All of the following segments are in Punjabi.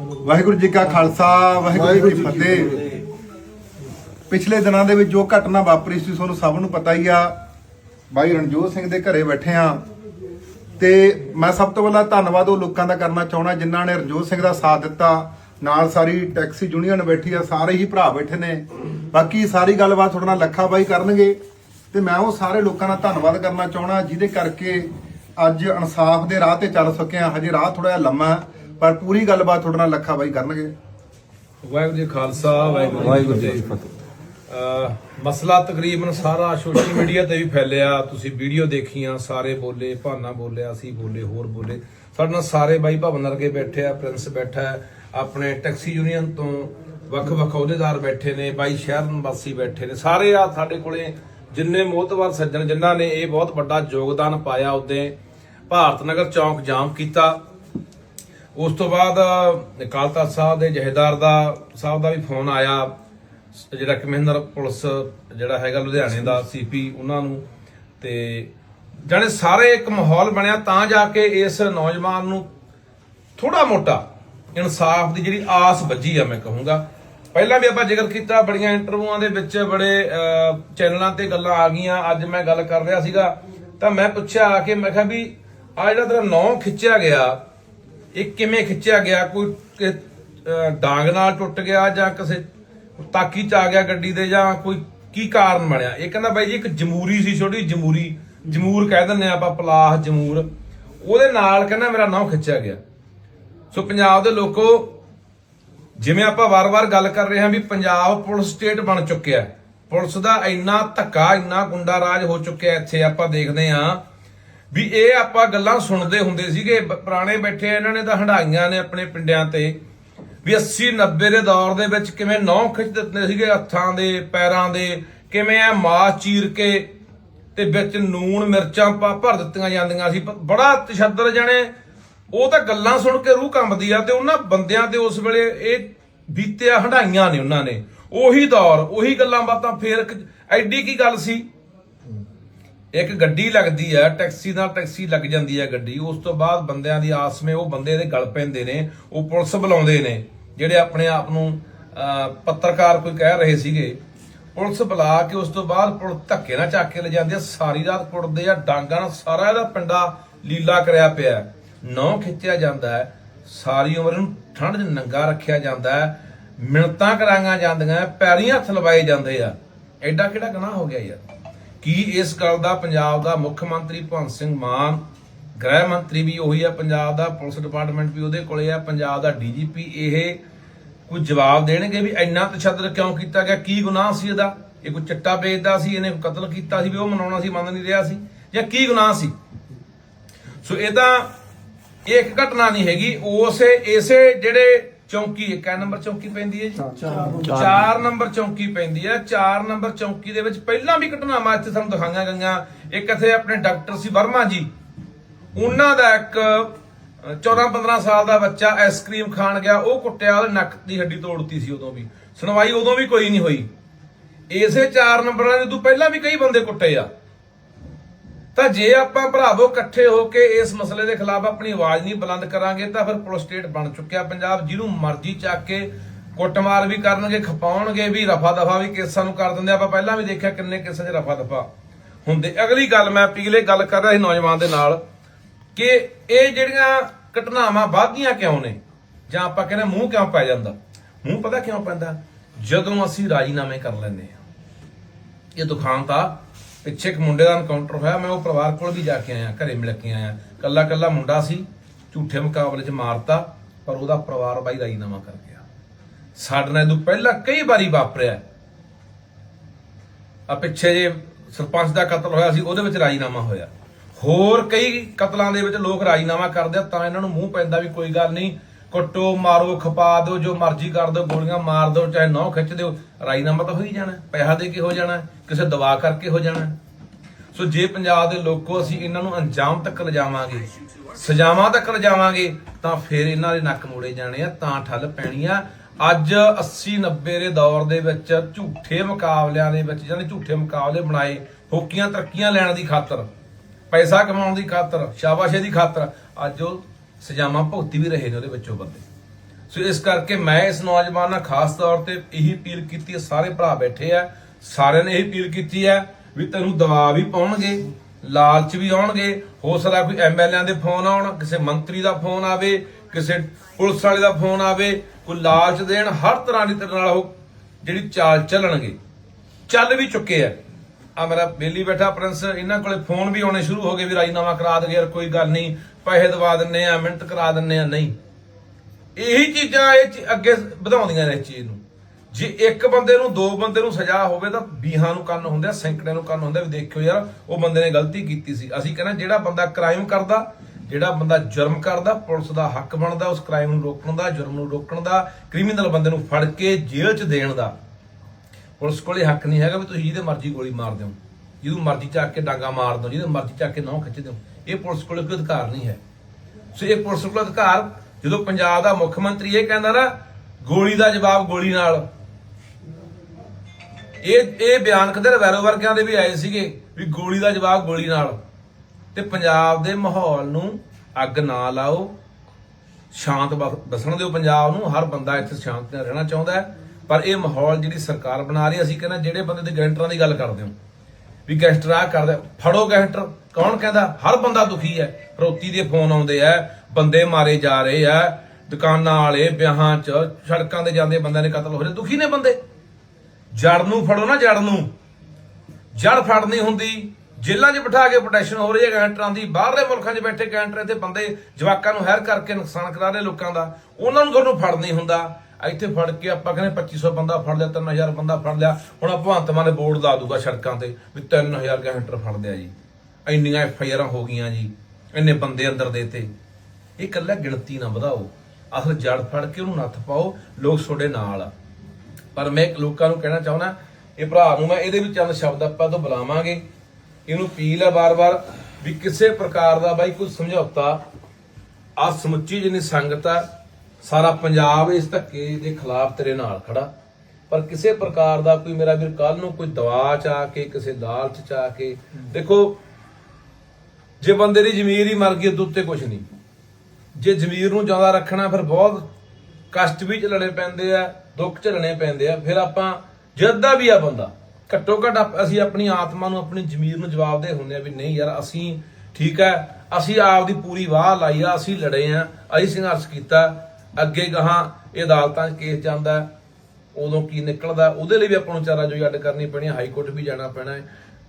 ਵਾਹਿਗੁਰੂ ਜੀ ਕਾ ਖਾਲਸਾ ਵਾਹਿਗੁਰੂ ਜੀ ਕੀ ਫਤਿਹ। ਪਿਛਲੇ ਦਿਨਾਂ ਦੇ ਵਿੱਚ ਜੋ ਘਟਨਾ ਵਾਪਰੀ ਸੀ ਤੁਹਾਨੂੰ ਸਭ ਨੂੰ ਪਤਾ ਹੀ ਆ ਬਾਈ ਰਣਜੋਤ ਸਿੰਘ ਦੇ ਘਰੇ ਬੈਠੇ ਆ। ਤੇ ਮੈਂ ਸਭ ਤੋਂ ਪਹਿਲਾਂ ਧੰਨਵਾਦ ਉਹ ਲੋਕਾਂ ਦਾ ਕਰਨਾ ਚਾਹਣਾ ਜਿਨ੍ਹਾਂ ਨੇ ਰਣਜੋਤ ਸਿੰਘ ਦਾ ਸਾਥ ਦਿੱਤਾ। ਨਾਲ ਸਾਰੀ ਟੈਕਸੀ ਯੂਨੀਅਨ ਬੈਠੀ ਆ ਸਾਰੇ ਹੀ ਭਰਾ ਬੈਠੇ ਨੇ। ਬਾਕੀ ਸਾਰੀ ਗੱਲਬਾਤ ਤੁਹਾਡੇ ਨਾਲ ਲੱਖਾ ਬਾਈ ਕਰਨਗੇ। ਤੇ ਮੈਂ ਉਹ ਸਾਰੇ ਲੋਕਾਂ ਦਾ ਧੰਨਵਾਦ ਕਰਨਾ ਚਾਹਣਾ ਜਿਹਦੇ ਕਰਕੇ ਅੱਜ ਇਨਸਾਫ ਦੇ ਰਾਹ ਤੇ ਚੱਲ ਸਕੇ ਆ ਹਜੇ ਰਾਹ ਥੋੜਾ ਜਿਹਾ ਲੰਮਾ ਹੈ, ਪਰ ਪੂਰੀ ਗੱਲਬਾਤ ਤੁਹਾਡੇ ਨਾਲ ਲੱਖਾ ਬਾਈ ਕਰਨਗੇ। ਵਾਹਿਗੁਰੂ ਜੀ ਖਾਲਸਾ ਵਾਹਿਗੁਰੂ ਜੀ ਕੀ ਫਤਿਹ। ਮਸਲਾ ਤਕਰੀਬਨ ਸਾਰਾ ਸੋਸ਼ਲ ਮੀਡੀਆ ਤੇ ਵੀ ਫੈਲਿਆ। ਤੁਸੀਂ ਵੀਡੀਓ ਦੇਖੀਆਂ ਸਾਰੇ ਬੋਲੇ ਭਾਨਾ ਬੋਲਿਆ ਅਸੀਂ ਬੋਲੇ ਹੋਰ ਬੋਲੇ। ਸਾਡੇ ਨਾਲ ਸਾਰੇ ਬਾਈ ਭਵਨ ਵਰਗੇ ਬੈਠੇ ਆ ਪ੍ਰਿੰਸ ਬੈਠਾ ਹੈ, ਆਪਣੇ ਟੈਕਸੀ ਯੂਨੀਅਨ ਤੋਂ ਵੱਖ-ਵੱਖ ਅਹੁਦੇਦਾਰ ਬੈਠੇ ਨੇ ਬਾਈ ਸ਼ਹਿਰ ਨਿਵਾਸੀ ਬੈਠੇ ਨੇ। ਸਾਰੇ ਆ ਸਾਡੇ ਕੋਲੇ ਜਿੰਨੇ ਮੋਹਤਵਾਰ ਸੱਜਣ ਜਿਨ੍ਹਾਂ ਨੇ ਇਹ ਬਹੁਤ ਵੱਡਾ ਯੋਗਦਾਨ ਪਾਇਆ ਉਹਦੇ। ਭਾਰਤ ਨਗਰ ਚੌਂਕ ਜਾਮ ਕੀਤਾ। ਉਸ ਤੋਂ ਬਾਅਦ ਅਕਾਲ ਤਖਤ ਸਾਹਿਬ ਦੇ ਜਹੇਦਾਰ ਦਾ ਸਾਹਿਬ ਦਾ ਵੀ ਫੋਨ ਆਇਆ। ਜਿਹੜਾ ਕਮਿਸ਼ਨਰ ਪੁਲਿਸ, ਜਿਹੜਾ ਹੈਗਾ ਲੁਧਿਆਣੇ ਦਾ ਸੀਪੀ, ਉਹਨਾਂ ਨੂੰ। ਤੇ ਜਾਣੇ ਸਾਰੇ ਇੱਕ ਮਾਹੌਲ ਬਣਿਆ ਤਾਂ ਜਾ ਕੇ ਇਸ ਨੌਜਵਾਨ ਨੂੰ ਥੋੜਾ ਮੋਟਾ ਇਨਸਾਫ ਦੀ ਜਿਹੜੀ ਆਸ ਵੱਜੀ ਆ, ਮੈਂ ਕਹੂੰਗਾ। ਪਹਿਲਾਂ ਵੀ ਆਪਾਂ ਜ਼ਿਕਰ ਕੀਤਾ, ਬੜੀਆਂ ਇੰਟਰਵਿਊਆਂ ਦੇ ਵਿੱਚ ਬੜੇ ਚੈਨਲਾਂ ਤੇ ਗੱਲਾਂ ਆ ਗਈਆਂ। ਅੱਜ ਮੈਂ ਗੱਲ ਕਰ ਰਿਹਾ ਸੀਗਾ, ਤਾਂ ਮੈਂ ਪੁੱਛਿਆ ਆ ਕੇ ਮੈਂ ਕਿਹਾ ਵੀ ਆ ਜਿਹੜਾ ਤੇਰਾ ਨੌ ਖਿੱਚਿਆ ਗਿਆ ਇਹ ਕਿਵੇਂ ਖਿੱਚਿਆ ਗਿਆ? ਕੋਈ ਡਾਂਗ ਨਾਲ ਟੁੱਟ ਗਿਆ ਜਾਂ ਕਿਸੇ ਤਾਕੀ ਚ ਆ ਗਿਆ ਗੱਡੀ ਦੇ ਜਾਂ ਕੋਈ ਕੀ ਕਾਰਨ ਬਣਿਆ? ਇਹ ਕਹਿੰਦਾ ਬਾਈ ਜੀ, ਇੱਕ ਜਮੂਰੀ ਸੀ ਛੋਟੀ ਜਮੂਰੀ। ਜਮੂਰ ਕਹਿ ਦਿੰਦੇ ਆ ਆਪਾਂ, ਪਲਾਹ ਜਮੂਰ। ਉਹਦੇ ਨਾਲ ਕਹਿੰਦਾ ਮੇਰਾ ਨਾਂ ਖਿੱਚਿਆ ਗਿਆ। ਸੋ ਪੰਜਾਬ ਦੇ ਲੋਕੋ, ਜਿਵੇਂ ਆਪਾਂ ਵਾਰ-ਵਾਰ ਗੱਲ ਕਰ ਰਹੇ ਹਾਂ ਵੀ ਪੰਜਾਬ ਪੁਲਿਸ ਸਟੇਟ ਬਣ ਚੁੱਕਿਆ ਪੁਲਿਸ ਦਾ ਇੰਨਾ ਧੱਕਾ, ਇੰਨਾ ਗੁੰਡਾ ਰਾਜ ਹੋ ਚੁੱਕਿਆ ਇੱਥੇ ਆਪਾਂ ਦੇਖਦੇ ਹਾਂ। ਵੀ ਇਹ ਆਪਾਂ ਗੱਲਾਂ ਸੁਣਦੇ ਹੁੰਦੇ ਸੀਗੇ ਪੁਰਾਣੇ ਬੈਠੇ ਇਹਨਾਂ ਨੇ ਤਾਂ ਹੰਡਾਈਆਂ ਨੇ ਆਪਣੇ ਪਿੰਡਿਆਂ ਤੇ। ਵੀ 80 90 ਦੇ ਦੌਰ ਦੇ ਵਿੱਚ ਕਿਵੇਂ ਨੌ ਖਿੱਚ ਦਿੱਤੇ ਸੀਗੇ ਹੱਥਾਂ ਦੇ, ਪੈਰਾਂ ਦੇ, ਕਿਵੇਂ ਐ ਮਾਸ ਚੀਰ ਕੇ ਤੇ ਵਿੱਚ ਨੂਣ ਮਿਰਚਾਂ ਪਾ, ਭਰ ਦਿੱਤੀਆਂ ਜਾਂਦੀਆਂ ਸੀ। ਬੜਾ ਤਸ਼ੱਦਦ ਜਾਣੇ। ਉਹ ਤਾਂ ਗੱਲਾਂ ਸੁਣ ਕੇ ਰੂਹ ਕੰਬਦੀ ਆ ਤੇ ਉਹਨਾਂ ਬੰਦਿਆਂ ਤੇ ਉਸ ਵੇਲੇ ਇਹ ਬੀਤਿਆ ਹੰਡਾਈਆਂ ਨੇ ਉਹਨਾਂ ਨੇ। ਉਹੀ ਦੌਰ, ਉਹੀ ਗੱਲਾਂ ਬਾਤਾਂ ਫੇਰ ਐਡੀ ਕੀ ਗੱਲ ਸੀ? ਇੱਕ ਗੱਡੀ ਲੱਗਦੀ ਆ, ਟੈਕਸੀ ਨਾਲ ਟੈਕਸੀ ਲੱਗ ਜਾਂਦੀ ਆ ਗੱਡੀ, ਉਸ ਤੋਂ ਬਾਅਦ ਬੰਦਿਆਂ ਦੀ ਆਸ ਵਿੱਚ ਉਹ ਬੰਦੇ ਦੇ ਗਲ ਪੈਂਦੇ ਨੇ, ਉਹ ਪੁਲਿਸ ਬੁਲਾਉਂਦੇ ਨੇ, ਜਿਹੜੇ ਆਪਣੇ ਆਪ ਨੂੰ ਪੱਤਰਕਾਰ ਕੋਈ ਕਹਿ ਰਹੇ ਸੀਗੇ। ਪੁਲਿਸ ਬੁਲਾ ਕੇ ਉਸ ਤੋਂ ਬਾਅਦ ਪੁਲਿਸ ਧੱਕੇ ਨਾਲ ਚੱਕ ਕੇ ਲੈ ਜਾਂਦੇ ਆ, ਸਾਰੀ ਰਾਤ ਕੁੱਟਦੇ ਆ, ਡਾਂਗਾਂ ਨਾਲ ਸਾਰਾ ਇਹਦਾ ਪਿੰਡਾ ਲੀਲਾ ਕਰਿਆ ਪਿਆ। ਹੈ। ਨਹੁੰ ਖਿੱਚਿਆ ਜਾਂਦਾ ਹੈ, ਸਾਰੀ ਉਮਰ ਨੂੰ ਠੰਡ 'ਚ ਨੰਗਾ ਰੱਖਿਆ ਜਾਂਦਾ ਹੈ ਮਿਣਤਾਂ ਕਰਾਈਆਂ ਜਾਂਦੀਆਂ, ਪੈਰੀਂ ਹੱਥ ਲਵਾਏ ਜਾਂਦੇ ਆ। ਐਡਾ ਕਿਹੜਾ ਗੁਨਾਹ ਹੋ ਗਿਆ ਯਾਰ? ਕੀ ਇਸ ਗੱਲ ਦਾ ਪੰਜਾਬ ਦਾ ਮੁੱਖ ਮੰਤਰੀ ਭਗਵੰਤ ਸਿੰਘ ਮਾਨ, ਗ੍ਰਹਿ ਮੰਤਰੀ ਵੀ ਉਹੀ ਆ, ਪੰਜਾਬ ਦਾ ਪੁਲਿਸ ਡਿਪਾਰਟਮੈਂਟ ਵੀ ਉਹਦੇ ਕੋਲੇ ਆ, ਪੰਜਾਬ ਦਾ ਡੀਜੀਪੀ ਇਹ ਕੋਈ ਜਵਾਬ ਦੇਣਗੇ ਵੀ ਇੰਨਾ ਤਸ਼ੱਦਦ ਕਿਉਂ ਕੀਤਾ ਗਿਆ? ਕੀ ਗੁਨਾਹ ਸੀ ਇਹਦਾ? ਇਹ ਕੋਈ ਚਿੱਟਾ ਵੇਚਦਾ ਸੀ, ਇਹਨੇ ਕਤਲ ਕੀਤਾ ਸੀ ਵੀ ਉਹ ਮਨਾਉਣਾ ਸੀ, ਮੰਨ ਨਹੀਂ ਰਿਹਾ ਸੀ? ਜਾਂ ਕੀ ਗੁਨਾਹ ਸੀ? ਸੋ ਇਹ ਤਾਂ ਇਹ ਇੱਕ ਘਟਨਾ ਨਹੀਂ ਹੈਗੀ ਉਸੇ, ਇਸੇ ਜਿਹੜੇ ਚੌਂਕੀ ਇੱਕ ਨੰਬਰ ਚੌਂਕੀ ਪੈਂਦੀ ਹੈ ਜੀ? ਚਾਰ ਨੰਬਰ ਚੌਂਕੀ। ਪੈਂਦੀ ਹੈ। ਚਾਰ ਨੰਬਰ ਚੌਂਕੀ ਦੇ ਵਿੱਚ ਪਹਿਲਾਂ ਵੀ ਘਟਨਾਵਾਂ ਇੱਥੇ ਸਾਨੂੰ ਦਿਖਾਈਆਂ ਗਈਆਂ। ਇੱਕ ਇੱਥੇ ਆਪਣੇ ਡਾਕਟਰ ਸੀ ਵਰਮਾ ਜੀ। ਉਹਨਾਂ ਦਾ ਇੱਕ 14-15 ਸਾਲ ਦਾ ਬੱਚਾ ਆਈਸਕ੍ਰੀਮ ਖਾਣ ਗਿਆ। ਉਹ ਕੁੱਟਿਆ ਉਹਦੇ ਨੱਕ ਦੀ ਹੱਡੀ ਤੋੜਤੀ ਸੀ ਉਦੋਂ ਵੀ। ਸੁਣਵਾਈ ਉਦੋਂ ਵੀ ਕੋਈ ਨਹੀਂ ਹੋਈ। ਇਸੇ ਚਾਰ ਨੰਬਰਾਂ ਦੇ ਤੋਂ ਪਹਿਲਾਂ ਵੀ ਕਈ ਬੰਦੇ ਕੁੱਟੇ ਆ। ਤਾਂ ਜੇ ਆਪਾਂ ਭਰਾਵੋ ਇਕੱਠੇ ਹੋ ਕੇ ਇਸ ਮਸਲੇ ਦੇ ਖਿਲਾਫ ਆਪਣੀ ਆਵਾਜ਼ ਨਹੀਂ ਬੁਲੰਦ ਕਰਾਂਗੇ, ਤਾਂ ਫਿਰ ਪੁਲਿਸ ਸਟੇਟ ਬਣ ਚੁੱਕਿਆ ਪੰਜਾਬ ਜਿਹਨੂੰ ਮਰਜ਼ੀ ਚੱਕ ਕੇ ਕੁੱਟਮਾਰ ਵੀ ਕਰਨਗੇ, ਖਪਾਉਣਗੇ ਵੀ ਰਫਾ ਦਫਾ ਵੀ ਕੇਸਾਂ ਨੂੰ ਕਰ ਦਿੰਦੇ ਆਪਾਂ ਪਹਿਲਾਂ ਵੀ ਦੇਖਿਆ ਕਿੰਨੇ ਕੇਸਾਂ 'ਚ ਰਫਾ ਦਫਾ ਹੁੰਦੇ। ਅਗਲੀ ਗੱਲ ਮੈਂ ਪਿਛਲੇ ਗੱਲ ਕਰ ਰਿਹਾ ਸੀ ਨੌਜਵਾਨ ਦੇ ਨਾਲ ਕਿ ਇਹ ਜਿਹੜੀਆਂ ਘਟਨਾਵਾਂ ਵੱਧਦੀਆਂ ਕਿਉਂ ਨੇ, ਜਾਂ ਆਪਾਂ ਕਹਿੰਦੇ ਮੂੰਹ ਕਿਉਂ ਪੈ ਜਾਂਦਾ? ਮੂੰਹ ਪਤਾ ਕਿਉਂ ਪੈਂਦਾ? ਜਦੋਂ ਅਸੀਂ ਰਾਜੀਨਾਮੇ ਕਰ ਲੈਂਦੇ ਆ ਇਹ ਦੁਕਾਨ ਤਾਂ ਪਿੱਛੇ ਇੱਕ ਮੁੰਡੇ ਦਾ ਐਨਕਾਊਂਟਰ ਹੋਇਆ, ਮੈਂ ਉਹ ਪਰਿਵਾਰ ਕੋਲ ਵੀ ਜਾ ਕੇ ਆਇਆ, ਘਰੇ ਮਿਲ ਕੇ ਆਇਆ। ਕੱਲਾ ਕੱਲਾ ਮੁੰਡਾ ਸੀ, ਝੂਠੇ ਮੁਕਾਬਲੇ 'ਚ ਮਾਰਤਾ, ਪਰ ਉਹਦਾ ਪਰਿਵਾਰ ਬਾਈ ਰਾਜੀਨਾਮਾ ਕਰ ਗਿਆ। ਸਾਡੇ ਨਾਲ ਇਹ ਤੋਂ ਪਹਿਲਾਂ ਕਈ ਵਾਰੀ ਵਾਪਰਿਆ। ਆ ਪਿੱਛੇ ਜੇ ਸਰਪੰਚ ਦਾ ਕਤਲ ਹੋਇਆ ਸੀ, ਉਹਦੇ ਵਿੱਚ ਰਾਜੀਨਾਮਾ ਹੋਇਆ। ਹੋਰ ਕਈ ਕਤਲਾਂ ਦੇ ਵਿੱਚ ਲੋਕ ਰਾਜੀਨਾਮਾ ਕਰਦੇ ਆ, ਤਾਂ ਇਹਨਾਂ ਨੂੰ ਮੂੰਹ ਪੈਂਦਾ ਵੀ ਕੋਈ ਗੱਲ ਨਹੀਂ ਕੁੱਟੋ, ਮਾਰੋ, ਖਪਾ ਦਿਓ, ਜੋ ਮਰਜ਼ੀ ਕਰ ਦਿਓ, ਗੋਲੀਆਂ ਮਾਰ ਦਿਓ, ਚਾਹੇ ਨਹੁੰ ਖਿੱਚ ਦਿਓ ਰਾਜੀਨਾਮਾ ਤਾਂ ਹੋ ਹੀ ਜਾਣਾ, ਪੈਸਾ ਦੇ ਕੇ ਹੋ ਜਾਣਾ, ਕਿਸੇ ਦਵਾ ਕਰਕੇ ਹੋ ਜਾਣਾ। ਸੋ ਜੇ ਪੰਜਾਬ ਦੇ ਲੋਕੋ ਅਸੀਂ ਇਹਨਾਂ ਨੂੰ ਅੰਜਾਮ ਤੱਕ ਲਿਜਾਵਾਂਗੇ, ਸਜ਼ਾਵਾਂ ਤੱਕ ਲਿਜਾਵਾਂਗੇ, ਤਾਂ ਫਿਰ ਇਹਨਾਂ ਦੇ ਨੱਕ ਮੋੜੇ ਜਾਣੇ ਆ, ਤਾਂ ਠੱਲ ਪੈਣੀ ਆ। ਅੱਜ 80 90 ਦੇ ਦੌਰ ਦੇ ਵਿੱਚ ਝੂਠੇ ਮੁਕਾਬਲਿਆਂ ਦੇ ਵਿੱਚ ਜਿਹਨੇ ਝੂਠੇ ਮੁਕਾਬਲੇ ਬਣਾਏ ਹੋਕੀਆਂ ਤਰੱਕੀਆਂ ਲੈਣ ਦੀ ਖਾਤਰ, ਪੈਸਾ ਕਮਾਉਣ ਦੀ ਖਾਤਰ, ਸ਼ਾਬਾਸ਼ੇ ਦੀ ਖਾਤਰ, ਅੱਜ ਉਹ ਸਜ਼ਾਵਾਂ ਭੁਗਤੀ ਵੀ ਰਹੇ ਨੇ ਉਹਦੇ ਵਿੱਚੋਂ ਬੰਦੇ। ਸੋ ਇਸ ਕਰਕੇ ਮੈਂ ਇਸ ਨੌਜਵਾਨ ਨਾਲ ਖਾਸ ਤੌਰ ਤੇ ਇਹੀ ਅਪੀਲ ਕੀਤੀ ਹੈ, ਸਾਰੇ ਭਰਾ ਬੈਠੇ ਆ, ਸਾਰਿਆਂ ਨੇ ਇਹੀ ਅਪੀਲ ਕੀਤੀ ਹੈ ਵੀ ਤੈਨੂੰ ਦਬਾਅ ਵੀ ਪਾਉਣਗੇ, ਲਾਲਚ ਵੀ ਆਉਣਗੇ, ਹੋ ਸਕਦਾ ਕੋਈ ਐਮਐਲਏਆਂ ਦੇ ਫੋਨ ਆਉਣ, ਕਿਸੇ ਮੰਤਰੀ ਦਾ ਫੋਨ ਆਵੇ, ਕਿਸੇ ਪੁਲਿਸ ਵਾਲੇ ਦਾ ਫੋਨ ਆਵੇ, ਕੋਈ ਲਾਲਚ ਦੇਣ, ਹਰ ਤਰ੍ਹਾਂ ਦੀ ਤੇਰੇ ਨਾਲ ਉਹ ਜਿਹੜੀ ਚਾਲ ਚੱਲਣਗੇ। ਚੱਲ ਵੀ ਚੁੱਕੇ ਆ। ਆ ਮੇਰਾ ਬੇਲੀ ਬੈਠਾ ਪ੍ਰਿੰਸ, ਇਹਨਾਂ ਕੋਲੇ ਫੋਨ ਵੀ ਆਉਣੇ ਸ਼ੁਰੂ ਹੋ ਗਏ ਵੀ ਰਾਜੀਨਾਮਾ ਕਰਾ ਦੇ ਯਾਰ ਕੋਈ ਗੱਲ ਨਹੀਂ ਪੈਸੇ ਦਵਾ ਦਿੰਨੇ ਆ ਮਿਹਨਤ ਕਰਾ ਦਿੰਨੇ ਆ, ਨਹੀਂ। ਇਹੀ ਚੀਜ਼ਾਂ ਇਹ ਚੀ- ਅੱਗੇ ਵਧਾਉਂਦੀਆਂ ਨੇ ਇਸ ਚੀਜ਼ ਨੂੰ। ਜੇ ਇੱਕ ਬੰਦੇ ਨੂੰ ਦੋ ਬੰਦੇ ਨੂੰ ਸਜ਼ਾ ਹੋਵੇ ਤਾਂ 20 ਨੂੰ ਕੰਨ ਹੁੰਦੇ ਆ ਸੈਂਕੜੇ ਨੂੰ ਕੰਨ ਹੁੰਦੇ ਆ ਵੀ ਦੇਖਿਓ ਯਾਰ, ਉਹ ਬੰਦੇ ਨੇ ਗਲਤੀ ਕੀਤੀ ਸੀ। ਅਸੀਂ ਕਹਿੰਦੇ ਜਿਹੜਾ ਬੰਦਾ ਕ੍ਰਾਈਮ ਕਰਦਾ, ਜਿਹੜਾ ਬੰਦਾ ਜੁਰਮ ਕਰਦਾ, ਪੁਲਿਸ ਦਾ ਹੱਕ ਬਣਦਾ, ਉਸ ਕ੍ਰਾਈਮ ਨੂੰ ਰੋਕਣ ਦਾ, ਜੁਰਮ ਨੂੰ ਰੋਕਣ ਦਾ, ਕ੍ਰਿਮੀਨਲ ਬੰਦੇ ਨੂੰ ਫੜ ਕੇ ਜੇਲ੍ਹ 'ਚ ਦੇਣ ਦਾ। ਪੁਲਿਸ ਕੋਲੇ ਹੱਕ ਨਹੀਂ ਹੈਗਾ ਵੀ ਤੁਸੀਂ ਜਿਹਦੇ ਮਰਜ਼ੀ ਗੋਲੀ ਮਾਰ ਦਿਓ। ਜਿਹਨੂੰ ਮਰਜ਼ੀ ਚੱਕ ਕੇ ਡਾਂਗਾ ਮਾਰ ਦਿਓ, ਜਿਹਦੇ ਮਰਜ਼ੀ ਚੱਕ ਕੇ ਨਹੁੰ ਖਿੱਚ ਦਿਓ। ਇਹ ਪੁਲਿਸ ਕੋਲ ਕੋਈ ਅਧਿਕਾਰ ਨਹੀਂ ਹੈ। ਸੋ ਇਹ ਪੁਲਿਸ ਕੋਲ ਅਧਿਕਾਰ ਜਦੋਂ ਪੰਜਾਬ ਦਾ ਮੁੱਖ ਮੰਤਰੀ ਇਹ ਕਹਿੰਦਾ ਨਾ ਗੋਲੀ ਦਾ ਜਵਾਬ ਗੋਲੀ ਨਾਲ। ਇਹ ਇਹ ਬਿਆਨ ਕਦੇ ਰਵੈਰੋ ਵਰਗਿਆਂ ਦੇ ਵੀ ਆਏ ਸੀਗੇ ਵੀ ਗੋਲੀ ਦਾ ਜਵਾਬ ਗੋਲੀ ਨਾਲ। ਤੇ ਪੰਜਾਬ ਦੇ ਮਾਹੌਲ ਨੂੰ ਅੱਗ ਨਾ ਲਾਓ। ਸ਼ਾਂਤ ਬਸ- ਬਸਣ ਦਿਓ ਪੰਜਾਬ ਨੂੰ ਹਰ ਬੰਦਾ ਇੱਥੇ ਸ਼ਾਂਤ ਨਾਲ ਰਹਿਣਾ ਚਾਹੁੰਦਾ ਹੈ। ਪਰ ਇਹ ਮਾਹੌਲ ਜਿਹੜੀ ਸਰਕਾਰ ਬਣਾ ਰਹੀ ਹੈ, ਅਸੀਂ ਕਹਿੰਦਾ ਜਿਹੜੇ ਬੰਦੇ ਦੇ ਗੈਂਟਰਾਂ ਦੀ ਗੱਲ ਕਰਦੇ ਹੋ ਵੀ ਗੈਂਗਸਟਰ ਆ ਕਰਦਾ ਫੜੋ ਗੈਂਟਰ ਕੌਣ ਕਹਿੰਦਾ? ਹਰ ਬੰਦਾ ਦੁਖੀ ਹੈ। ਫਰੋਤੀ ਦੇ ਫੋਨ ਆਉਂਦੇ ਆ, ਬੰਦੇ ਮਾਰੇ ਜਾ ਰਹੇ ਆ, ਦੁਕਾਨਾਂ ਵਾਲੇ ਵਿਆਹਾਂ 'ਚ, ਸੜਕਾਂ ਤੇ ਜਾਂਦੇ ਬੰਦਿਆਂ ਦੇ ਕਤਲ ਹੋ ਰਹੇ, ਦੁਖੀ ਨੇ ਬੰਦੇ। ਜੜ ਨੂੰ ਫੜੋ ਨਾ ਜੜ ਨੂੰ। ਜੜ ਫੜਨੀ ਹੁੰਦੀ। ਜੇਲ੍ਹਾਂ 'ਚ ਬਿਠਾ ਕੇ ਪ੍ਰੋਟੈਕਸ਼ਨ ਹੋ ਰਹੀ ਹੈ ਗੈਂਟਰਾਂ ਦੀ। ਬਾਹਰਲੇ ਮੁਲਕਾਂ 'ਚ ਬੈਠੇ ਗੈਂਟਰ ਇੱਥੇ ਬੰਦੇ, ਜਵਾਕਾਂ ਨੂੰ ਹੈਰ ਕਰਕੇ ਨੁਕਸਾਨ ਕਰਾ ਰਹੇ ਲੋਕਾਂ ਦਾ। ਉਹਨਾਂ ਨੂੰ ਤੁਹਾਨੂੰ ਫੜ ਨਹੀਂ ਹੁੰਦਾ। ਇੱਥੇ ਫੜ ਕੇ ਆਪਾਂ ਕਹਿੰਦੇ 2500 ਬੰਦਾ ਫੜ ਲਿਆ 3000 ਬੰਦਾ ਫੜ ਲਿਆ। ਹੁਣ ਭਗਵੰਤ ਮਾਨ ਨੇ ਬੋਰਡ ਲਾ ਦੂਗਾ ਸੜਕਾਂ ਤੇ ਵੀ 3000 ਗੈਂਟਰ ਫੜ ਲਿਆ ਜੀ। ਇੰਨੀਆਂ ਐਫ ਆਈ ਆਰਾਂ ਹੋ ਗਈਆਂ ਜੀ, ਇੰਨੇ ਬੰਦੇ ਅੰਦਰ ਦੇਤੇ ਇਹ ਕੱਲਾ ਗਿਣਤੀ ਨਾ ਵਧਾਓ। ਅਸਲ ਜੜ ਫੜ ਕੇ ਉਹਨੂੰ ਨੱਥ ਪਾਓ, ਲੋਕ ਤੁਹਾਡੇ ਨਾਲ ਆ। ਪਰ ਮੈਂ ਲੋਕਾਂ ਨੂੰ ਕਹਿਣਾ ਚਾਹੁੰਦਾ, ਇਹ ਭਰਾ ਨੂੰ ਮੈਂ ਇਹਦੇ ਵਿੱਚ ਚੰਦ ਸ਼ਬਦ ਆਪਾਂ ਤੋਂ ਬੁਲਾਵਾਂਗੇ। ਇਹਨੂੰ ਅਪੀਲ ਹੈ ਬਾਰ-ਬਾਰ ਵੀ ਕਿਸੇ ਪ੍ਰਕਾਰ ਦਾ ਬਾਈ ਕੋਈ ਸਮਝੌਤਾ, ਆ ਸਮੁੱਚੀ ਜਿੰਨੀ ਸੰਗਤ ਆ, ਸਾਰਾ ਪੰਜਾਬ ਇਸ ਧੱਕੇ ਦੇ ਖਿਲਾਫ ਤੇਰੇ ਨਾਲ ਖੜਾ। ਪਰ ਕਿਸੇ ਪ੍ਰਕਾਰ ਦਾ ਕੋਈ ਮੇਰਾ ਵੀਰ ਕੱਲ ਨੂੰ ਕੋਈ ਦਵਾ ਚ ਆ ਕੇ, ਕਿਸੇ ਲਾਲਚ ਚ ਆ ਕੇ, ਦੇਖੋ ਜੇ ਬੰਦੇ ਦੀ ਜ਼ਮੀਰ ਹੀ ਮਰ ਗਈ, ਉਹਦੇ ਉੱਤੇ ਕੁਝ ਨਹੀਂ। ਜੇ ਜ਼ਮੀਰ ਨੂੰ ਜ਼ਿਆਦਾ ਰੱਖਣਾ, ਫਿਰ ਬਹੁਤ ਕਸ਼ਟ ਵੀ ਝੱਲਣੇ ਪੈਂਦੇ ਆ, ਦੁੱਖ ਝੱਲਣੇ ਪੈਂਦੇ ਆ। ਫਿਰ ਆਪਾਂ ਜਿੱਦਾਂ ਵੀ ਆ ਬੰਦਾ। ਘੱਟੋ ਘੱਟ ਅਸੀਂ ਆਪਣੀ ਆਤਮਾ ਨੂੰ, ਆਪਣੀ ਜ਼ਮੀਰ ਨੂੰ ਜਵਾਬ ਦੇ ਹੁੰਦੇ ਆ ਵੀ ਨਹੀਂ ਯਾਰ, ਅਸੀਂ ਠੀਕ ਹੈ ਅਸੀਂ ਆਪ ਦੀ ਪੂਰੀ ਵਾਹ ਲਾਈ ਆ, ਅਸੀਂ ਲੜੇ ਆ, ਅਸੀਂ ਸੰਘਰਸ਼ ਕੀਤਾ, ਅੱਗੇ ਗਾਹਾਂ ਇਹ ਅਦਾਲਤਾਂ 'ਚ ਕੇਸ ਜਾਂਦਾ, ਉਦੋਂ ਕੀ ਨਿਕਲਦਾ, ਉਹਦੇ ਲਈ ਵੀ ਆਪਾਂ ਨੂੰ ਚਾਰਾ ਜੋਈ ਅੱਡ ਕਰਨੀ ਪੈਣੀ ਹੈ ਹਾਈ ਕੋਰਟ ਵੀ ਜਾਣਾ ਪੈਣਾ ਹੈ।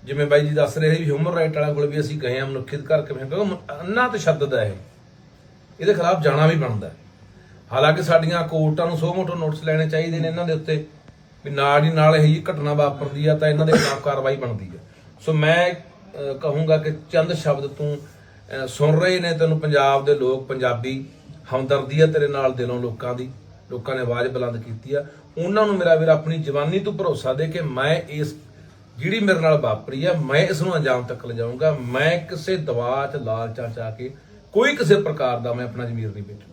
ਜਿਵੇਂ ਬਾਈ ਜੀ ਦੱਸ ਰਹੇ ਸੀ ਹਿਊਮਨ ਰਾਈਟ ਵਾਲਿਆਂ ਕੋਲ ਵੀ ਅਸੀਂ ਗਏ ਹਾਂ, ਮਨੁੱਖੀ ਅਧਿਕਾਰ ਕਿਵੇਂ ਕਿਉਂਕਿ ਅੰਨਾ ਤਸ਼ੱਦਦ ਹੈ ਇਹ। ਇਹਦੇ ਖਿਲਾਫ ਜਾਣਾ ਵੀ ਬਣਦਾ ਹਾਲਾਂਕਿ ਸਾਡੀਆਂ ਕੋਰਟਾਂ ਨੂੰ ਸੋ ਮੋਟੋ ਨੋਟਿਸ ਲੈਣੇ ਚਾਹੀਦੇ ਨੇ ਇਹਨਾਂ ਦੇ ਉੱਤੇ। ਵੀ ਨਾਲ ਹੀ ਨਾਲ ਇਹ ਜੀ ਘਟਨਾ ਵਾਪਰਦੀ ਆ ਤਾਂ ਇਹਨਾਂ ਦੇ ਖਿਲਾਫ ਕਾਰਵਾਈ ਬਣਦੀ ਹੈ। ਸੋ ਮੈਂ ਕਹੂੰਗਾ ਕਿ ਚੰਦ ਸ਼ਬਦ ਤੂੰ ਸੁਣ ਰਹੇ ਨੇ ਤੈਨੂੰ ਪੰਜਾਬ ਦੇ ਲੋਕ, ਪੰਜਾਬੀ ਹਮਦਰਦੀ ਆ ਤੇਰੇ ਨਾਲ ਦਿਲੋਂ ਲੋਕਾਂ ਦੀ। ਲੋਕਾਂ ਨੇ ਆਵਾਜ਼ ਬੁਲੰਦ ਕੀਤੀ ਆ। ਉਹਨਾਂ ਨੂੰ ਮੇਰਾ ਵੀਰ ਆਪਣੀ ਜਵਾਨੀ ਤੋਂ ਭਰੋਸਾ ਦੇ ਕੇ ਮੈਂ ਇਸ ਜਿਹੜੀ ਮੇਰੇ ਨਾਲ ਵਾਪਰੀ ਆ ਮੈਂ ਇਸ ਨੂੰ ਅੰਜਾਮ ਤੱਕ ਲਿਜਾਊਂਗਾ। ਮੈਂ ਕਿਸੇ ਦਵਾ ਚ ਲਾਲਚਾਂ ਚ ਕੇ ਕੋਈ ਕਿਸੇ ਪ੍ਰਕਾਰ ਦਾ ਮੈਂ ਆਪਣਾ ਜ਼ਮੀਰ ਨਹੀਂ ਵੇਚੂ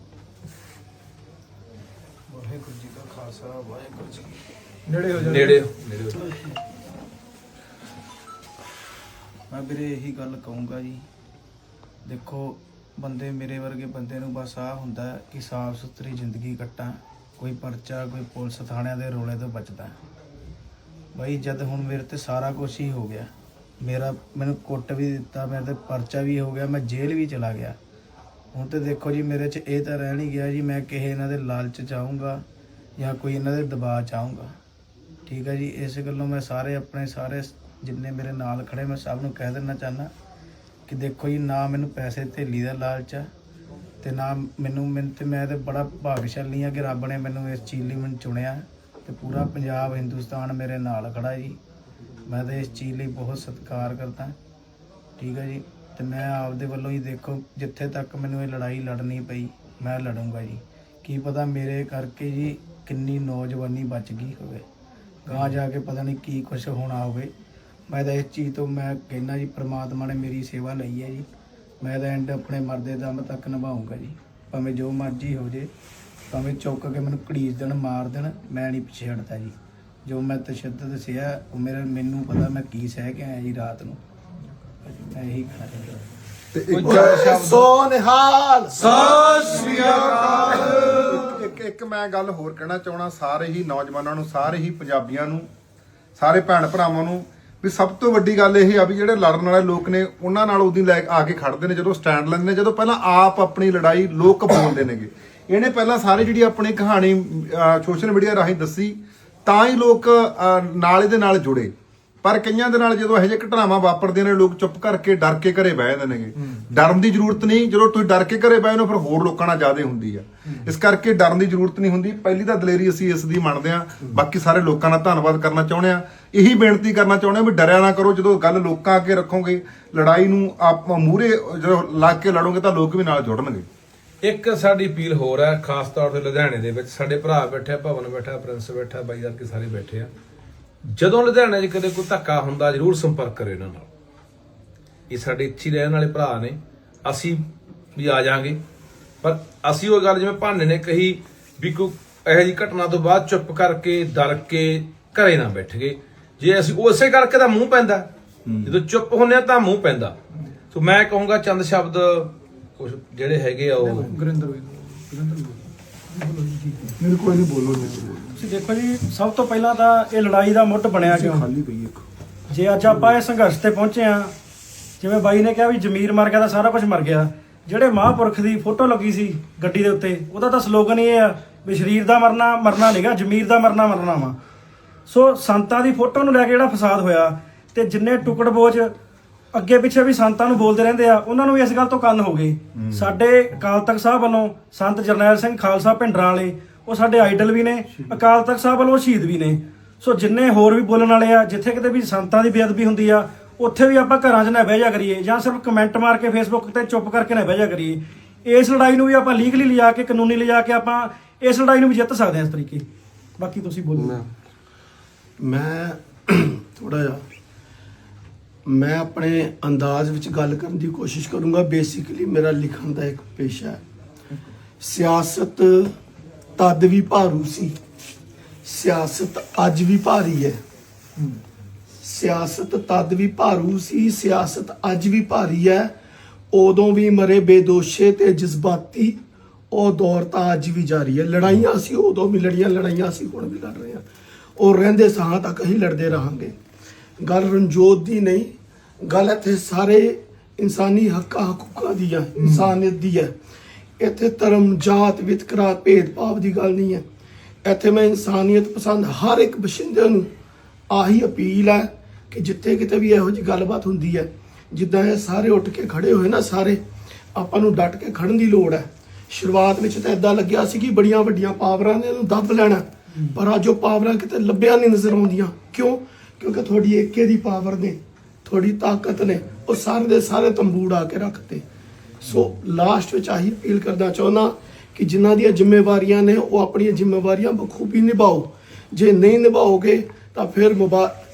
ਵਾਹਿਗੁਰੂ ਜੀ ਕਾ ਖਾਲਸਾ ਵਾਹਿਗੁਰੂ ਜੀ ਕੀ ਨੇੜੇ ਹੋ ਜਾ ਨੇੜੇ ਨੇੜੇ ਹੋ। ਮੈਂ ਵੀਰੇ ਇਹੀ ਗੱਲ ਕਹੂੰਗਾ ਜੀ। ਦੇਖੋ ਬੰਦੇ ਮੇਰੇ ਵਰਗੇ ਬੰਦੇ ਨੂੰ ਬਸ ਆ ਹੁੰਦਾ ਕਿ ਸਾਫ਼ ਸੁਥਰੀ ਜ਼ਿੰਦਗੀ ਕੱਟਾਂ ਕੋਈ ਪਰਚਾ ਕੋਈ ਪੁਲਿਸ ਥਾਣਿਆਂ ਦੇ ਰੋਲੇ ਤੋਂ ਬਚਦਾ। ਬਾਈ, ਜਦ ਹੁਣ ਮੇਰੇ ਤੇ ਸਾਰਾ ਕੁਝ ਹੀ ਹੋ ਗਿਆ, ਮੇਰਾ ਮੈਨੂੰ ਕੁੱਟ ਵੀ ਦਿੱਤਾ, ਮੇਰੇ ਤੇ ਪਰਚਾ ਵੀ ਹੋ ਗਿਆ, ਮੈਂ ਜੇਲ੍ਹ ਵੀ ਚਲਾ ਗਿਆ। ਹੁਣ ਤੇ ਦੇਖੋ ਜੀ, ਮੇਰੇ 'ਚ ਇਹ ਤਾਂ ਰਹਿ ਨਹੀਂ ਗਿਆ ਜੀ, ਮੈਂ ਕਿਸੇ ਇਹਨਾਂ ਦੇ ਲਾਲਚ ਚਾਹੂੰਗਾ ਜਾਂ ਕੋਈ ਇਹਨਾਂ ਦੇ ਦਬਾਅ ਚਾਹੂੰਗਾ ਠੀਕ ਹੈ ਜੀ, ਇਸ ਗੱਲੋਂ ਮੈਂ ਸਾਰੇ ਆਪਣੇ ਸਾਰੇ ਜਿੰਨੇ ਮੇਰੇ ਨਾਲ ਖੜੇ, ਮੈਂ ਸਭ ਨੂੰ ਕਹਿ ਦੇਣਾ ਚਾਹਨਾ ਕਿ ਦੇਖੋ ਜੀ, ਨਾ ਮੈਨੂੰ ਪੈਸੇ ਧੇਲੀ ਦਾ ਲਾਲਚ ਆ ਤੇ ਨਾ ਮੈਨੂੰ ਮੈਨੂੰ ਤੇ ਮੈਂ ਤੇ ਬੜਾ ਭਾਗਸ਼ਾਲੀ ਆ ਕਿ ਰੱਬ ਨੇ ਮੈਨੂੰ ਇਸ ਚੀਜ਼ ਲਈ ਮੈਨੂੰ ਚੁਣਿਆ। ਤੇ ਪੂਰਾ ਪੰਜਾਬ, ਹਿੰਦੁਸਤਾਨ ਮੇਰੇ ਨਾਲ ਖੜਾ ਜੀ। ਮੈਂ ਤਾਂ ਇਸ ਚੀਜ਼ ਲਈ ਬਹੁਤ ਸਤਿਕਾਰ ਕਰਦਾ। ਠੀਕ ਹੈ ਜੀ। ਤੇ ਮੈਂ ਆਪਦੇ ਵੱਲੋਂ ਹੀ ਦੇਖੋ, ਜਿੱਥੇ ਤੱਕ ਮੈਨੂੰ ਇਹ ਲੜਾਈ ਲੜਨੀ ਪਈ, ਮੈਂ ਲੜੂੰਗਾ ਜੀ। ਕੀ ਪਤਾ ਮੇਰੇ ਕਰਕੇ ਜੀ ਕਿੰਨੀ ਨੌਜਵਾਨੀ ਬਚ ਗਈ ਹੋਵੇ। ਗਾਂ ਜਾ ਕੇ ਪਤਾ ਨਹੀਂ ਕੀ ਕੁਝ ਹੋਣਾ ਹੋਵੇ। ਮੈਂ ਤਾਂ ਇਸ ਚੀਜ਼ ਤੋਂ ਮੈਂ ਕਹਿੰਦਾ ਜੀ, ਪ੍ਰਮਾਤਮਾ ਨੇ ਮੇਰੀ ਸੇਵਾ ਲਈ ਹੈ ਜੀ। ਮੈਂ ਤਾਂ ਐਂਡ ਆਪਣੇ ਮਰਦੇ ਦਮ ਤੱਕ ਨਿਭਾਉਂਗਾ ਜੀ। ਭਾਵੇਂ ਜੋ ਮਰਜ਼ੀ ਹੋ ਜੇ। ਭਾਵੇਂ ਚੁੱਕ ਕੇ ਮੈਨੂੰ ਘੜੀਸ ਦੇਣ ਮਾਰ ਦੇਣ ਮੈਂ ਨਹੀਂ ਪਿੱਛੇ ਹਟਦਾ ਜੀ। ਜੋ ਮੈਂ ਤਸ਼ੱਦਦ ਸਿਆ ਉਹ ਮੇਰੇ ਮੈਨੂੰ ਪਤਾ ਮੈਂ ਕੀ ਸਹਿ ਕੇ ਆਇਆ ਜੀ ਰਾਤ ਨੂੰ। ਮੈਂ ਇਹੀ ਕਹਿਣਾ ਚਾਹੁੰਦਾ। ਤੇ ਇੱਕ ਸੋ ਨਿਹਾਲ ਸਤਿ ਸ੍ਰੀ ਅਕਾਲ। ਇੱਕ ਇੱਕ ਮੈਂ ਗੱਲ ਹੋਰ ਕਹਿਣਾ ਚਾਹਣਾ ਸਾਰੇ ਹੀ ਨੌਜਵਾਨਾਂ ਨੂੰ ਸਾਰੇ ਹੀ ਪੰਜਾਬੀਆਂ ਨੂੰ ਸਾਰੇ ਭੈਣ ਭਰਾਵਾਂ ਨੂੰ ਵੀ ਸਭ ਤੋਂ ਵੱਡੀ ਗੱਲ ਇਹ ਆ ਵੀ ਜਿਹੜੇ ਲੜਨ ਵਾਲੇ ਲੋਕ ਨੇ ਉਹਨਾਂ ਨਾਲ ਉਹਦੀ ਲੈ ਆ ਕੇ ਖੜਦੇ ਨੇ ਜਦੋਂ ਸਟੈਂਡ ਲੈਂਦੇ ਨੇ ਜਦੋਂ ਪਹਿਲਾਂ ਆਪ ਆਪਣੀ ਲੜਾਈ ਲੋਕ ਬੋਲਦੇ ਨੇਗੇ। ਇਹਨੇ ਪਹਿਲਾਂ ਸਾਰੇ ਜਿਹੜੀ ਆਪਣੀ ਕਹਾਣੀ ਸੋਸ਼ਲ ਮੀਡੀਆ ਰਾਹੀਂ ਦੱਸੀ ਤਾਂ ਹੀ ਲੋਕ ਨਾਲ ਇਹਦੇ ਨਾਲ ਜੁੜੇ। ਪਰ ਕਈਆਂ ਦੇ ਨਾਲ ਜਦੋਂ ਇਹੋ ਜਿਹੇ ਘਟਨਾਵਾਂ ਵਾਪਰਦੀਆਂ ਨੇ ਲੋਕ ਚੁੱਪ ਕਰਕੇ ਡਰ ਕੇ ਘਰੇ ਬਹਿ ਜਾਂਦੇ ਨੇਗੇ। ਡਰਨ ਦੀ ਜ਼ਰੂਰਤ ਨਹੀਂ ਜਦੋਂ ਤੁਸੀਂ ਡਰ ਕੇ ਘਰੇ ਬਹਿ ਹੋ ਫਿਰ ਹੋਰ ਲੋਕਾਂ ਨਾਲ ਜ਼ਿਆਦਾ ਹੁੰਦੀ ਆ। ਇਸ ਕਰਕੇ ਡਰਨ ਦੀ ਜ਼ਰੂਰਤ ਨਹੀਂ ਹੁੰਦੀ। ਪਹਿਲੀ ਤਾਂ ਦਲੇਰੀ ਅਸੀਂ ਇਸ ਦੀ ਮੰਨਦੇ ਆ ਬਾਕੀ ਸਾਰੇ ਲੋਕਾਂ ਦਾ ਧੰਨਵਾਦ ਕਰਨਾ ਚਾਹੁੰਦੇ ਆ ਇਹੀ ਬੇਨਤੀ ਕਰਨਾ ਚਾਹੁੰਦੇ ਆ ਵੀ ਡਰਿਆ ਨਾ ਕਰੋ। ਜਦੋਂ ਗੱਲ ਲੋਕਾਂ ਅੱਗੇ ਰੱਖੋਗੇ ਲੜਾਈ ਨੂੰ ਆਪ ਮੂਰੇ ਜਦੋਂ ਲੱਗ ਕੇ ਲੜੋਗੇ ਤਾਂ ਲੋਕ ਵੀ ਨਾਲ ਜੁੜਨਗੇ। ਇੱਕ ਸਾਡੀ ਅਪੀਲ ਹੋਰ ਹੈ ਖਾਸ ਤੌਰ ਤੇ ਲੁਧਿਆਣੇ ਦੇ ਵਿੱਚ। ਸਾਡੇ ਭਰਾ ਬੈਠੇ ਆ ਭਵਨ ਬੈਠਾ ਪ੍ਰਿੰਸ ਬੈਠਾ ਬਾਈ ਯਾਰ ਕੇ ਸਾਰੇ ਬੈਠੇ ਆ। ਜਦੋਂ ਲੁਧਿਆਣੇ 'ਚ ਕਦੇ ਕੋਈ ਧੱਕਾ ਹੁੰਦਾ ਜਰੂਰ ਸੰਪਰਕ ਕਰਿਓ ਇਹਨਾਂ ਨਾਲ। ਇਹ ਸਾਡੇ ਇੱਥੇ ਰਹਿਣ ਵਾਲੇ ਭਰਾ ਨੇ। ਅਸੀਂ ਵੀ ਆ ਜਾਾਂਗੇ। ਪਰ ਅਸੀਂ ਉਹ ਗੱਲ ਜਿਵੇਂ ਭਾਨੇ ਨੇ ਕਹੀ ਵੀ ਕੋਈ ਇਹੋ ਜਿਹੀ ਘਟਨਾ ਤੋਂ ਬਾਅਦ ਚੁੱਪ ਕਰਕੇ ਡਰ ਕੇ ਘਰੇ ਨਾ ਬੈਠ ਗਏ ਜੇ ਅਸੀਂ ਉਸੇ ਕਰਕੇ ਤਾਂ ਮੂੰਹ ਪੈਂਦਾ। ਜਦੋਂ ਚੁੱਪ ਹੁੰਨੇ ਆ ਤਾਂ ਮੂੰਹ ਪੈਂਦਾ। ਸੋ ਮੈਂ ਕਹੂੰਗਾ ਚੰਦ ਸ਼ਬਦ ਕੁਝ ਜਿਹੜੇ ਹੈਗੇ ਆ ਉਹ। ਮੇਰੇ ਕੋਈ ਨਹੀਂ ਬੋਲੋ ਨਹੀਂ ਤੁਸੀਂ ਦੇਖੋ ਜੀ ਸਭ ਤੋਂ ਪਹਿਲਾਂ ਤਾਂ ਇਹ ਲੜਾਈ ਦਾ ਮੁੱਢ ਬਣਿਆ ਕਿਉਂ? ਖਾਲੀ ਪਈ ਇੱਕ। ਜੇ ਅੱਜ ਆਪਾਂ ਇਹ ਸੰਘਰਸ਼ ਤੇ ਪਹੁੰਚੇ ਆ ਜਿਵੇਂ ਬਾਈ ਨੇ ਕਿਹਾ ਵੀ ਜ਼ਮੀਰ ਮਰ ਗਿਆ ਤਾਂ ਸਾਰਾ ਕੁਝ ਮਰ ਗਿਆ। ਜਿਹੜੇ ਮਹਾਂਪੁਰਖ ਦੀ ਫੋਟੋ ਲੱਗੀ ਸੀ ਗੱਡੀ ਦੇ ਉੱਤੇ ਉਹਦਾ ਤਾਂ ਸਲੋਗਨ ਇਹ ਆ ਵੀ ਸਰੀਰ ਦਾ ਮਰਨਾ ਮਰਨਾ ਨਹੀਂਗਾ ਜ਼ਮੀਰ ਦਾ ਮਰਨਾ ਮਰਨਾ ਵਾ। ਸੋ ਸੰਤਾਂ ਦੀ ਫੋਟੋ ਨੂੰ ਲੈ ਕੇ ਜਿਹੜਾ ਫਸਾਦ ਹੋਇਆ ਤੇ ਜਿੰਨੇ ਟੁਕੜ ਬੋਝ ਅੱਗੇ ਪਿੱਛੇ ਵੀ ਸੰਤਾਂ ਨੂੰ ਬੋਲਦੇ ਰਹਿੰਦੇ ਆ ਉਹਨਾਂ ਨੂੰ ਵੀ ਇਸ ਗੱਲ ਤੋਂ ਕੰਨ ਹੋ ਗਏ। ਸਾਡੇ ਅਕਾਲ ਤਖਤ ਸਾਹਿਬ ਵੱਲੋਂ ਸੰਤ ਜਰਨੈਲ ਸਿੰਘ ਖਾਲਸਾ ਭਿੰਡਰਾਂ ਵਾਲੇ ਉਹ ਸਾਡੇ ਆਈਡਲ ਵੀ ਨੇ ਅਕਾਲ ਤਖਤ ਸਾਹਿਬ ਵੱਲੋਂ ਸ਼ਹੀਦ ਵੀ ਨੇ। ਸੋ ਜਿੰਨੇ ਹੋਰ ਵੀ ਬੋਲਣ ਵਾਲੇ ਆ ਜਿੱਥੇ ਕਿਤੇ ਵੀ ਸੰਤਾਂ ਦੀ ਬੇਅਦਬੀ ਹੁੰਦੀ ਆ ਉੱਥੇ ਵੀ ਆਪਾਂ ਘਰਾਂ 'ਚ ਨਾ ਬਹਿ ਜਾ ਕਰੀਏ ਜਾਂ ਸਿਰਫ ਕਮੈਂਟ ਮਾਰ ਕੇ ਫੇਸਬੁੱਕ ਤੇ ਚੁੱਪ ਕਰਕੇ ਨਾ ਬਹਿ ਜਾ ਕਰੀਏ। ਇਸ ਲੜਾਈ ਨੂੰ ਵੀ ਆਪਾਂ ਲੀਗਲੀ ਲਿਜਾ ਕੇ ਕਾਨੂੰਨੀ ਲਿਜਾ ਕੇ ਆਪਾਂ ਇਸ ਲੜਾਈ ਨੂੰ ਵੀ ਜਿੱਤ ਸਕਦੇ ਹਾਂ ਇਸ ਤਰੀਕੇ। ਬਾਕੀ ਤੁਸੀਂ ਬੋਲੋ। ਮੈਂ ਥੋੜਾ ਜਿਹਾ ਮੈਂ ਆਪਣੇ ਅੰਦਾਜ਼ ਵਿੱਚ ਗੱਲ ਕਰਨ ਦੀ ਕੋਸ਼ਿਸ਼ ਕਰੂੰਗਾ। ਬੇਸਿਕਲੀ ਮੇਰਾ ਲਿਖਣ ਦਾ ਇੱਕ ਪੇਸ਼ਾ ਹੈ। ਸਿਆਸਤ ਤਦ ਵੀ ਭਾਰੂ ਸੀ। ਸਿਆਸਤ ਅੱਜ ਵੀ ਭਾਰੀ ਹੈ। ਸਿਆਸਤ ਤਦ ਵੀ ਭਾਰੂ ਸੀ, ਸਿਆਸਤ ਅੱਜ ਵੀ ਭਾਰੀ ਹੈ। ਉਦੋਂ ਵੀ ਮਰੇ ਬੇਦੋਸ਼ੇ ਤੇ ਜਜ਼ਬਾਤੀ, ਉਹ ਦੌਰ ਤਾਂ ਅੱਜ ਵੀ ਜਾਰੀ ਹੈ। ਲੜਾਈਆਂ ਸੀ, ਉਦੋਂ ਵੀ ਲੜੀਆਂ, ਲੜਾਈਆਂ ਸੀ, ਹੁਣ ਵੀ ਲੜ ਰਹੇ ਹਾਂ। ਉਹ ਰਹਿੰਦੇ ਸਾਹਾਂ ਤੱਕ ਹੀ ਲੜਦੇ ਰਹਾਂਗੇ। ਗੱਲ ਰਣਜੋਤ ਦੀ ਨਹੀਂ ਗੱਲ ਇੱਥੇ ਸਾਰੇ ਇਨਸਾਨੀ ਹੱਕਾਂ ਹਕੂਕਾਂ ਦੀ ਹੈ ਇਨਸਾਨੀਅਤ ਦੀ ਹੈ। ਇੱਥੇ ਧਰਮ ਜਾਤ ਵਿਤਕਰਾ ਭੇਦਭਾਵ ਦੀ ਗੱਲ ਨਹੀਂ ਹੈ। ਇੱਥੇ ਮੈਂ ਇਨਸਾਨੀਅਤ ਪਸੰਦ ਹਰ ਇੱਕ ਬਸ਼ਿੰਦੇ ਨੂੰ ਆਹੀ ਅਪੀਲ ਹੈ ਕਿ ਜਿੱਥੇ ਕਿਤੇ ਵੀ ਇਹੋ ਜਿਹੀ ਗੱਲਬਾਤ ਹੁੰਦੀ ਹੈ ਜਿੱਦਾਂ ਇਹ ਸਾਰੇ ਉੱਠ ਕੇ ਖੜੇ ਹੋਏ ਨਾ ਸਾਰੇ ਆਪਾਂ ਨੂੰ ਡਟ ਕੇ ਖੜਨ ਦੀ ਲੋੜ ਹੈ। ਸ਼ੁਰੂਆਤ ਵਿੱਚ ਤਾਂ ਇਦਾਂ ਲੱਗਿਆ ਸੀ ਕਿ ਬੜੀਆਂ ਵੱਡੀਆਂ ਪਾਵਰਾਂ ਨੇ ਇਹਨੂੰ ਦੱਬ ਲੈਣਾ ਪਰ ਅੱਜ ਉਹ ਪਾਵਰਾਂ ਕਿਤੇ ਲੱਭਿਆ ਨਹੀਂ ਨਜ਼ਰ ਆਉਂਦੀਆਂ। ਕਿਉਂ? ਕਿਉਂਕਿ ਤੁਹਾਡੀ ਏਕੇ ਦੀ ਪਾਵਰ ਨੇ। ਤੁਹਾਡੀ ਤਾਕਤ ਨੇ, ਉਹ ਸਾਰੇ ਦੇ ਸਾਰੇ ਤੰਬੂੜ ਆ ਕੇ ਰੱਖਤੇ। ਸੋ ਲਾਸਟ ਵਿੱਚ ਆਹੀ ਅਪੀਲ ਕਰਨਾ ਚਾਹੁੰਦਾ ਕਿ ਜਿਨ੍ਹਾਂ ਦੀਆਂ ਜ਼ਿੰਮੇਵਾਰੀਆਂ ਨੇ, ਉਹ ਆਪਣੀਆਂ ਜ਼ਿੰਮੇਵਾਰੀਆਂ ਬਖੂਬੀ ਨਿਭਾਓ। ਜੇ ਨਹੀਂ ਨਿਭਾਓਗੇ, ਤਾਂ ਫਿਰ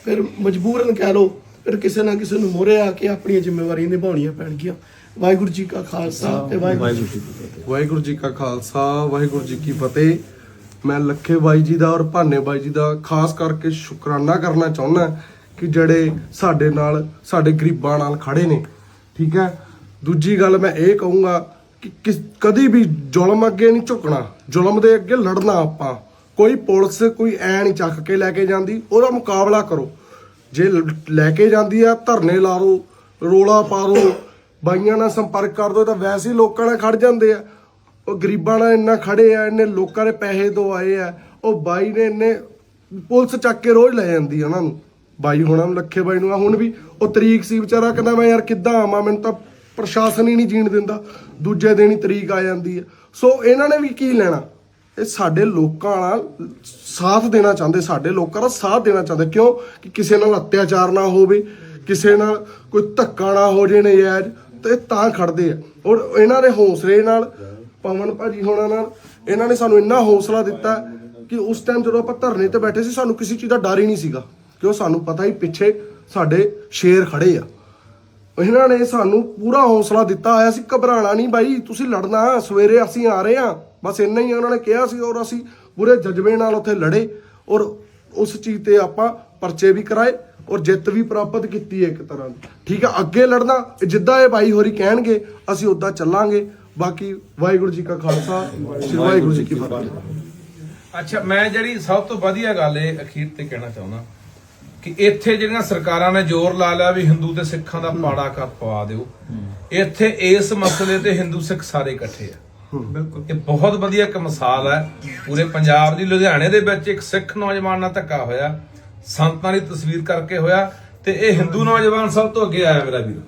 ਫਿਰ ਮਜਬੂਰਨ ਕਹਿ ਲਓ, ਫਿਰ ਕਿਸੇ ਨਾ ਕਿਸੇ ਨੂੰ ਮੋਰੇ ਆ ਕੇ ਆਪਣੀਆਂ ਜ਼ਿੰਮੇਵਾਰੀਆਂ ਨਿਭਾਉਣੀਆਂ ਪੈਣਗੀਆਂ। ਵਾਹਿਗੁਰੂ ਜੀ ਕਾ ਖਾਲਸਾ ਤੇ ਵਾਹਿਗੁਰੂ ਜੀ ਕੀ ਫਤਿਹ। ਵਾਹਿਗੁਰੂ ਜੀ ਕਾ ਖਾਲਸਾ, ਵਾਹਿਗੁਰੂ ਜੀ ਕੀ ਫਤਿਹ। ਮੈਂ ਲੱਖੇ ਬਾਈ ਜੀ ਦਾ ਔਰ ਭਾਨੇ ਬਾਈ ਜੀ ਦਾ ਖਾਸ ਕਰਕੇ ਸ਼ੁਕਰਾਨਾ ਕਰਨਾ ਚਾਹੁੰਦਾ। ਕਿ ਜਿਹੜੇ ਸਾਡੇ ਨਾਲ, ਸਾਡੇ ਗਰੀਬਾਂ ਨਾਲ ਖੜੇ ਨੇ, ਠੀਕ ਹੈ? ਦੂਜੀ ਗੱਲ ਮੈਂ ਇਹ ਕਹੂੰਗਾ ਕਿ ਕਿਸ, ਕਦੀ ਵੀ ਜ਼ੁਲਮ ਅੱਗੇ ਨਹੀਂ ਝੁਕਣਾ, ਜ਼ੁਲਮ ਦੇ ਅੱਗੇ ਲੜਨਾ ਆਪਾਂ। ਕੋਈ ਪੁਲਿਸ ਕੋਈ ਐ ਨਹੀਂ ਚੱਕ ਕੇ ਲੈ ਕੇ ਜਾਂਦੀ, ਉਹਦਾ ਮੁਕਾਬਲਾ ਕਰੋ। ਜੇ ਲੈ ਕੇ ਜਾਂਦੀ ਆ, ਧਰਨੇ ਲਾ ਲਓ, ਰੋਲਾ ਪਾ ਰੋ ਬਾਈਆਂ ਨਾਲ ਸੰਪਰਕ ਕਰ ਦੋ, ਤਾਂ ਵੈਸੇ ਹੀ ਲੋਕਾਂ ਨਾਲ ਖੜ ਜਾਂਦੇ ਆ। ਉਹ ਗਰੀਬਾਂ ਨਾਲ ਇੰਨਾ ਖੜੇ ਆ, ਇੰਨੇ ਲੋਕਾਂ ਦੇ ਪੈਸੇ ਦੋ ਆਏ ਆ, ਉਹ ਬਾਈ ਨੇ ਇੰਨੇ ਪੁਲਿਸ ਚੱਕ ਕੇ ਰੋਜ਼ ਲੈ ਜਾਂਦੀ ਉਹਨਾਂ ਨੂੰ। ਬਾਈ ਹੋਣਾ ਨੂੰ ਲੱਖੇ ਬਾਈ ਨੂੰ ਆ ਹੁਣ ਵੀ ਉਹ ਤਰੀਕ ਸੀ ਵਿਚਾਰਾ, ਕਹਿੰਦਾ ਮੈਂ ਯਾਰ ਕਿੱਦਾਂ ਆਵਾਂ, ਮੈਨੂੰ ਤਾਂ ਪ੍ਰਸ਼ਾਸਨ ਹੀ ਨਹੀਂ ਜੀਣ ਦਿੰਦਾ। ਦੂਜੇ ਦਿਨ ਹੀ ਤਰੀਕ ਆ ਜਾਂਦੀ ਹੈ। ਸੋ ਇਹਨਾਂ ਨੇ ਵੀ ਕੀ ਲੈਣਾ? ਇਹ ਸਾਡੇ ਲੋਕਾਂ ਨਾਲ ਸਾਥ ਦੇਣਾ ਚਾਹੁੰਦੇ, ਸਾਡੇ ਲੋਕਾਂ ਦਾ ਸਾਥ ਦੇਣਾ ਚਾਹੁੰਦੇ। ਕਿਉਂ? ਕਿ ਕਿਸੇ ਨਾਲ ਅਤਿਆਚਾਰ ਨਾ ਹੋਵੇ, ਕਿਸੇ ਨਾਲ ਕੋਈ ਧੱਕਾ ਨਾ ਹੋ ਜੇ ਨਜਾਇਜ਼, ਤੇ ਇਹ ਤਾਂ ਖੜਦੇ ਆ। ਔਰ ਇਹਨਾਂ ਦੇ ਹੌਸਲੇ ਨਾਲ, ਪਵਨ ਭਾਜੀ ਹੋਣਾ ਨਾਲ, ਇਹਨਾਂ ਨੇ ਸਾਨੂੰ ਇੰਨਾ ਹੌਸਲਾ ਦਿੱਤਾ ਕਿ ਉਸ ਟਾਈਮ ਜਦੋਂ ਆਪਾਂ ਧਰਨੇ ਤੇ ਬੈਠੇ ਸੀ, ਸਾਨੂੰ ਕਿਸੇ ਚੀਜ਼ ਦਾ ਡਰ ਹੀ ਨਹੀਂ ਸੀਗਾ। ਕਿਉਂ ਸਾਨੂੰ ਪਤਾ ਹੀ ਪਿੱਛੇ ਸਾਡੇ ਸ਼ੇਰ ਖੜੇ ਆ। ਇਹਨਾਂ ਨੇ ਸਾਨੂੰ ਪੂਰਾ ਹੌਸਲਾ ਦਿੱਤਾ ਹੋਇਆ ਸੀ, ਘਬਰਾਣਾ ਨਹੀਂ ਬਾਈ, ਤੁਸੀਂ ਲੜਨਾ, ਸਵੇਰੇ ਅਸੀਂ ਆ ਰਹੇ ਆ ਬਸ ਇੰਨਾ ਹੀ ਉਹਨਾਂ ਨੇ ਕਿਹਾ ਸੀ ਔਰ ਅਸੀਂ ਪੂਰੇ ਜਜ਼ਬੇ ਨਾਲ ਉੱਥੇ ਲੜੇ ਔਰ ਉਸ ਚੀਜ਼ ਤੇ ਆਪਾਂ ਪਰਚੇ ਵੀ ਕਰਾਏ ਔਰ ਜਿੱਤ ਵੀ ਪ੍ਰਾਪਤ ਕੀਤੀ ਹੈ ਇੱਕ ਤਰ੍ਹਾਂ ਦੀ। ਠੀਕ ਆ, ਅੱਗੇ ਲੜਨਾ ਜਿੱਦਾਂ ਇਹ ਬਾਈ ਹੋਰੀ ਕਹਿਣਗੇ, ਅਸੀਂ ਉਦਾਂ ਚੱਲਾਂਗੇ। ਬਾਕੀ ਵਾਹਿਗੁਰੂ ਜੀ ਕਾ ਖਾਲਸਾ, ਸ੍ਰੀ ਵਾਹਿਗੁਰੂ ਜੀ ਕੀ ਫਤਿਹ। ਅੱਛਾ, ਮੈਂ ਜਿਹੜੀ ਸਭ ਤੋਂ ਵਧੀਆ ਗੱਲ ਇਹ ਅਖੀਰ ਤੇ ਕਹਿਣਾ ਚਾਹੁੰਦਾ ਕਿ ਇੱਥੇ ਜਿਹੜੀਆਂ ਸਰਕਾਰਾਂ ਨੇ ਜ਼ੋਰ ਲਾ ਲਿਆ ਵੀ ਹਿੰਦੂ ਤੇ ਸਿੱਖਾਂ ਦਾ ਪਾੜਾ ਕਰ ਪਵਾ ਦਿਓ। ਇੱਥੇ ਇਸ ਮਸਲੇ ਤੇ ਹਿੰਦੂ ਸਿੱਖ ਸਾਰੇ ਇਕੱਠੇ ਆ। ਬਿਲਕੁਲ। ਇਹ ਬਹੁਤ ਵਧੀਆ ਇੱਕ ਮਿਸਾਲ ਹੈ। ਪੂਰੇ ਪੰਜਾਬ ਦੀ ਲੁਧਿਆਣੇ ਦੇ ਵਿੱਚ ਇੱਕ ਸਿੱਖ ਨੌਜਵਾਨ ਨਾਲ ਧੱਕਾ ਹੋਇਆ। ਸੰਤਾਂ ਦੀ ਤਸਵੀਰ ਕਰਕੇ ਹੋਇਆ ਤੇ ਇਹ ਹਿੰਦੂ ਨੌਜਵਾਨ ਸਭ ਤੋਂ ਅੱਗੇ ਆਇਆ ਮੇਰਾ ਵੀਰ।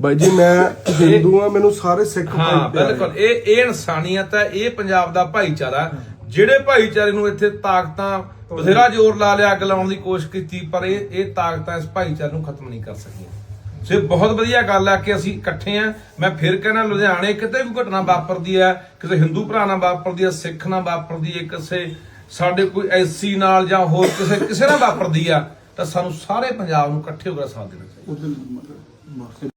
ਬਾਈ ਜੀ ਮੈਂ ਹਿੰਦੂ ਆ ਮੈਨੂੰ ਸਾਰੇ ਸਿੱਖ ਹਾਂ ਭਾਈ ਪਿਆਰੇ। ਬਿਲਕੁਲ। ਇਹ ਇਹ ਇਨਸਾਨੀਅਤ ਹੈ ਇਹ ਪੰਜਾਬ ਦਾ ਭਾਈਚਾਰਾ। ਹੈ। ਜਿਹੜੇ ਭਾਈਚਾਰੇ ਨੂੰ ਇੱਥੇ ਤਾਕਤਾਂ ਬਥੇਰਾ ਜ਼ੋਰ ਲਾ ਲਿਆ ਅੱਗ ਲਾਉਣ ਦੀ ਕੋਸ਼ਿਸ਼ ਕੀਤੀ ਪਰ ਇਹ ਇਹ ਤਾਕਤਾਂ ਇਸ ਭਾਈਚਾਰੇ ਨੂੰ ਖਤਮ ਨਹੀਂ ਕਰ ਸਕੀਆਂ। ਸੋ ਇਹ ਬਹੁਤ ਵਧੀਆ ਗੱਲ ਹੈ ਕਿ ਅਸੀਂ ਇਕੱਠੇ ਆ। ਮੈਂ ਫਿਰ ਕਹਿੰਦਾ ਲੁਧਿਆਣੇ ਕਿਤੇ ਵੀ ਘਟਨਾ ਵਾਪਰਦੀ ਹੈ ਕਿਸੇ ਹਿੰਦੂ ਭਰਾ ਨਾਲ ਵਾਪਰਦੀ ਹੈ ਸਿੱਖ ਨਾਲ ਵਾਪਰਦੀ ਹੈ ਕਿਸੇ ਸਾਡੇ ਕੋਈ ਐਸੀ ਨਾਲ ਜਾਂ ਹੋਰ ਕਿਸੇ ਕਿਸੇ ਨਾਲ ਵਾਪਰਦੀ ਆ ਤਾਂ ਸਾਨੂੰ ਸਾਰੇ ਪੰਜਾਬ ਨੂੰ ਇਕੱਠੇ ਹੋ ਕੇ ਸਾਥ ਦੇਣਾ ਚਾਹੀਦਾ।